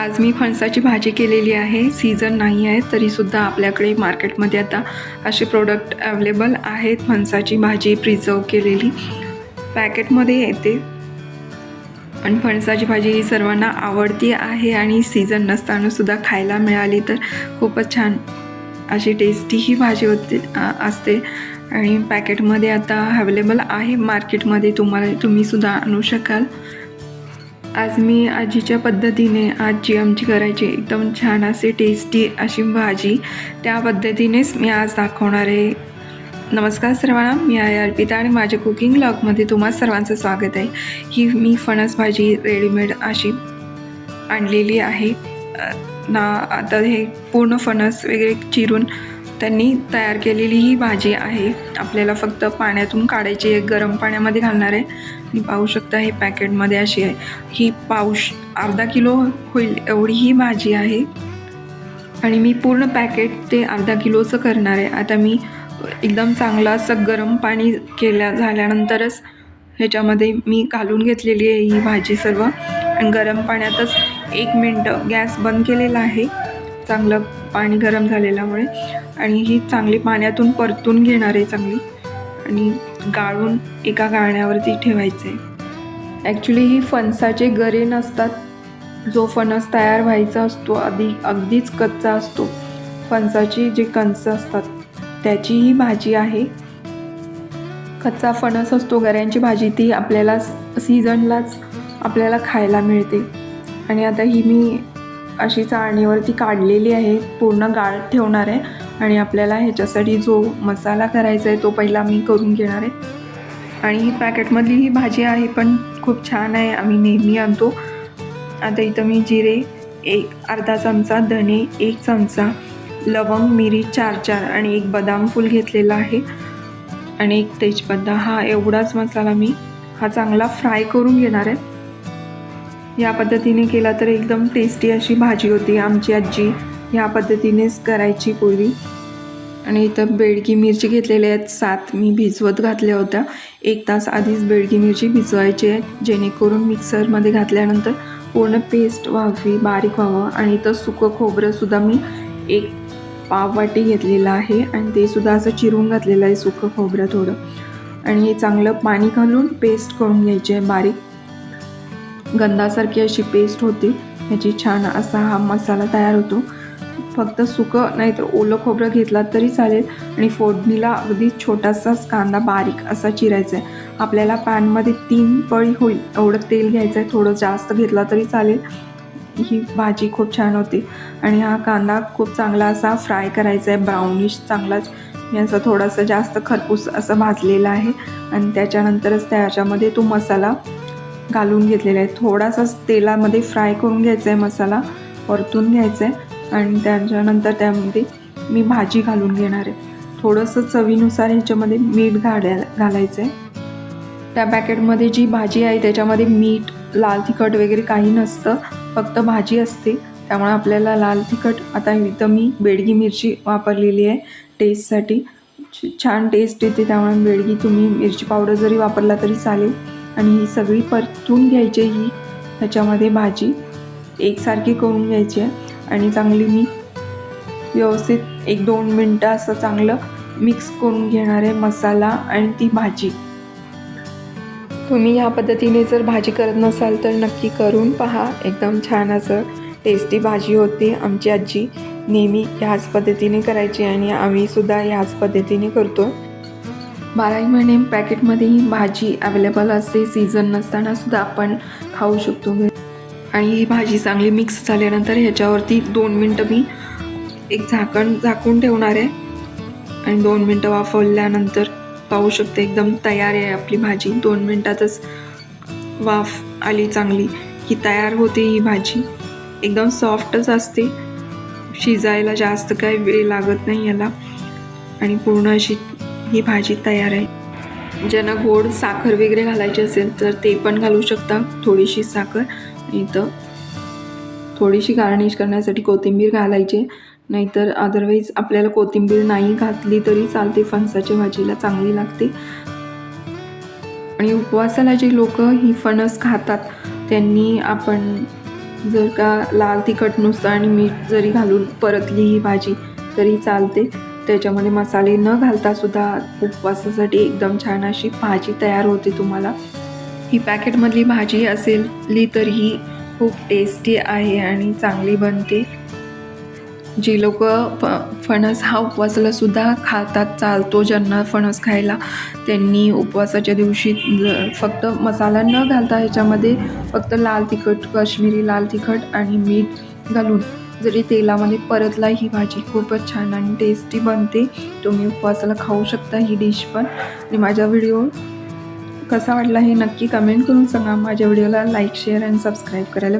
आज मी फणसाची भाजी केलेली आहे. सीझन नाही आहे तरीसुद्धा आपल्याकडे मार्केटमध्ये आता असे प्रोडक्ट अवेलेबल आहेत. फणसाची भाजी प्रिझर्व केलेली. पॅकेटमध्ये येते. आणि फणसाची भाजी ही सर्वांना आवडती आहे आणि सीझन नसतानासुद्धा खायला मिळाली तर खूपच छान अशी टेस्टी ही भाजी होते असते. आणि पॅकेटमध्ये आता अवेलेबल आहे. मार्केटमध्ये तुम्हाला तुम्हीसुद्धा आणू शकाल. आज मी आजीच्या पद्धतीने आजी आमची करायची एकदम छान असे टेस्टी अशी भाजी त्या पद्धतीनेच मी आज दाखवणार आहे. नमस्कार सर्वांना मी आहे अर्पिता आणि माझ्या कुकिंग ब्लॉगमध्ये तुम्हा सर्वांचं स्वागत आहे. ही मी फणस भाजी रेडीमेड अशी आणलेली आहे. ना आता हे पूर्ण फणस वगैरे चिरून त्यांनी तयार केलेली ही भाजी आहे. आपल्याला फक्त पाण्यातून काढायची आहे. गरम पाण्यामध्ये घालणार आहे. आणि पाहू शकता हे पॅकेटमध्ये अशी आहे. ही पाऊश अर्धा किलो होईल एवढी ही भाजी आहे. आणि मी पूर्ण पॅकेट ते अर्धा किलोचं करणार आहे. आता मी एकदम चांगलं असं गरम पाणी केल्या झाल्यानंतरच ह्याच्यामध्ये मी घालून घेतलेली आहे ही भाजी सर्व. आणि गरम पाण्यातच एक मिनटं गॅस बंद केलेला आहे. चांगलं पाणी गरम झालेल्यामुळे आणि ही चांगली पाण्यातून परतून घेणार आहे चांगली. आणि गाळून एका गाळण्यावरती ठेवायचं आहे ॲक्च्युली ही फणसाचे गरे नसतात. जो फणस तयार व्हायचा असतो आधी अगदीच कच्चा असतो. फणसाची जे कंच असतात त्याची ही भाजी आहे. कच्चा फणस असतो गऱ्यांची भाजी ती आपल्याला सीझनलाच आपल्याला खायला मिळते. आणि आता ही मी अशी चाळणीवरती काढलेली आहे पूर्ण गाळ ठेवणार आहे आणि आपल्याला ह्याच्यासाठी जो मसाला करायचा आहे तो पहिला मी करून घेणार आहे. आणि ही पॅकेटमधली ही भाजी आहे पण खूप छान आहे आम्ही नेहमी आणतो. आता इथं मी जिरे एक अर्धा चमचा धणे एक चमचा लवंग मिरी चार चार आणि एक बदाम फूल घेतलेला आहे. आणि एक तेजपत्ता हा एवढाच मसाला मी हा चांगला फ्राय करून घेणार आहे. या पद्धतीने केला तर एकदम टेस्टी अशी भाजी होती आमची आजी. ह्या पद्धतीनेच करायची पूर्वी. आणि इथं बेडगी मिरची घेतलेल्या आहेत. सात मी भिजवत घातल्या होत्या. एक तास आधीच बेडगी मिरची भिजवायची आहे. जेणेकरून मिक्सरमध्ये घातल्यानंतर पूर्ण पेस्ट व्हावी बारीक व्हावं. आणि इथं सुकं खोबरंसुद्धा मी एक पाव वाटी घेतलेलं आहे. आणि ते सुद्धा असं चिरून घातलेलं आहे सुकं खोबरं थोडं. आणि हे चांगलं पाणी घालून पेस्ट करून घ्यायची आहे बारीक. गंधासारखी अशी पेस्ट होते. ह्याची छान असा हा मसाला तयार होतो. फक्त सुकं नाही तर ओलं खोबरं घेतला तरी चालेल. आणि फोडणीला अगदी छोटासाच कांदा बारीक असा चिरायचा आहे. आपल्याला पॅनमध्ये तीन पळी होईल. एवढं तेल घ्यायचं आहे थोडं जास्त घेतला तरी चालेल. ही भाजी खूप छान होती. आणि हा कांदा खूप चांगला असा फ्राय करायचा आहे ब्राउनिश चांगलाच. मी असा थोडासा जास्त खरपूस असं भाजलेला आहे. आणि त्याच्यानंतरच त्याच्यामध्ये तो मसाला घालून घेतलेला आहे थोडासाच तेलामध्ये फ्राय करून घ्यायचा आहे मसाला परतून घ्यायचा आहे आणि त्याच्यानंतर त्यामध्ये मी भाजी घालून घेणार आहे. थोडंसं चवीनुसार ह्याच्यामध्ये मीठ घालाय घालायचं आहे त्या पॅकेटमध्ये जी भाजी आहे त्याच्यामध्ये मीठ लाल तिखट वगैरे काही नसतं. फक्त भाजी असते. त्यामुळे आपल्याला लाल तिखट आता इथं मी बेडगी मिरची वापरलेली आहे टेस्टसाठी छान टेस्ट येते त्यामुळे बेडगी तुम्ही मिरची पावडर जरी वापरला तरी चालेल. आणि ही सगळी परतून घ्यायची ही ह्याच्यामध्ये भाजी. एकसारखी करून घ्यायची आहे. आणि चांगली मी व्यवस्थित एक दोन मिनटं असं चांगलं मिक्स करून घेणार आहे मसाला आणि ती भाजी. तुम्ही ह्या पद्धतीने जर भाजी करत नसाल तर नक्की करून पहा. एकदम छान असं टेस्टी भाजी होती. आमची आजी नेहमी ह्याच पद्धतीने करायची आणि आम्हीसुद्धा ह्याच पद्धतीने करतो. बाराही महिने पॅकेटमध्ये भाजी अवेलेबल असते. सीझन नसताना सुद्धा आपण खाऊ शकतो. आणि ही भाजी चांगली मिक्स झाल्यानंतर ह्याच्यावरती दोन मिनटं मी एक झाकण झाकून ठेवणार आहे. आणि दोन मिनटं वाफवल्यानंतर पाहू शकते एकदम तयार आहे आपली भाजी. दोन मिनटातच वाफ आली चांगली की तयार होते ही भाजी. एकदम सॉफ्टच असते. शिजायला जास्त काही वेळ लागत नाही याला. आणि पूर्ण अशी ही भाजी तयार आहे. ज्यांना गोड साखर वगैरे घालायची असेल तर ते पण घालू शकता. थोडीशी साखर इथं थोडीशी गार्निश करण्यासाठी कोथिंबीर घालायची. नाहीतर अदरवाईज आपल्याला कोथिंबीर नाही घातली तरी चालते फणसाच्या भाजीला चांगली लागते. आणि उपवासाला जे लोक ही फणस खातात त्यांनी आपण जर का लाल तिखट नुसतं आणि मीठ जरी घालून परतली ही भाजी तरी चालते. त्याच्यामध्ये मसाले न घालता सुद्धा उपवासासाठी एकदम छान अशी भाजी तयार होते तुम्हाला. ही पॅकेटमधली भाजी असेल तरीही खूप टेस्टी आहे आणि चांगली बनते. जी लोक फ फणस हा उपवासाला सुद्धा खातात चालतो ज्यांना फणस खायला त्यांनी उपवासाच्या दिवशी फक्त मसाला न घालता ह्याच्यामध्ये फक्त लाल तिखट काश्मीरी लाल तिखट आणि मीठ घालून जरी तेलामध्ये परतला ही भाजी खूपच छान आणि टेस्टी बनते. तुम्ही उपवासाला खाऊ शकता ही डिश पण. आणि माझा व्हिडिओ कसा वाटला हे नक्की कमेंट करून सांगा. माझ्या व्हिडिओला लाईक शेअर आणि सबस्क्राईब करायला